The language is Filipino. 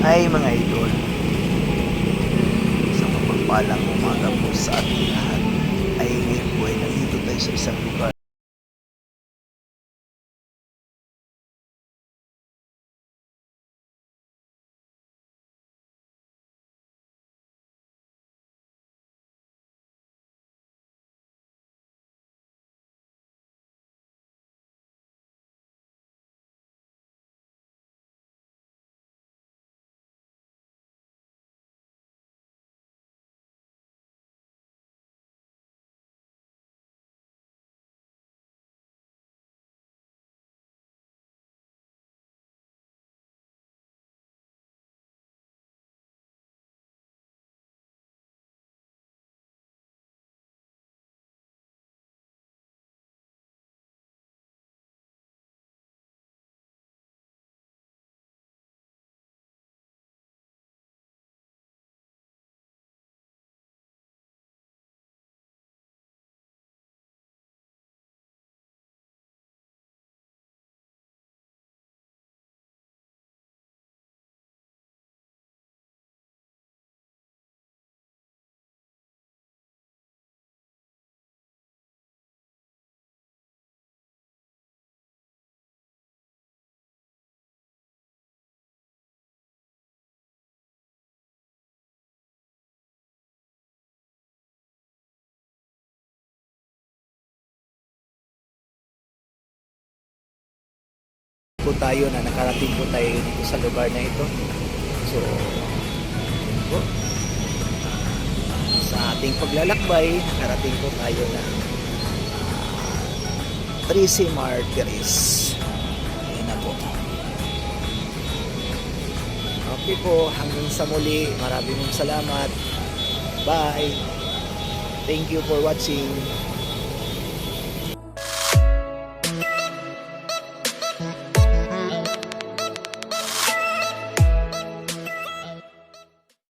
Ay mga idol, sa mapagpalang umaga po sa ating lahat, ay ngayon po ay nandito tayo sa isang lugar. Po tayo na nakarating po tayo dito sa lugar na ito. So, po. sa ating paglalakbay, nakarating po tayo na Tracy Martyrs. Ayun na po. Okay po, hanggang sa muli. Maraming salamat. Bye. Thank you for watching.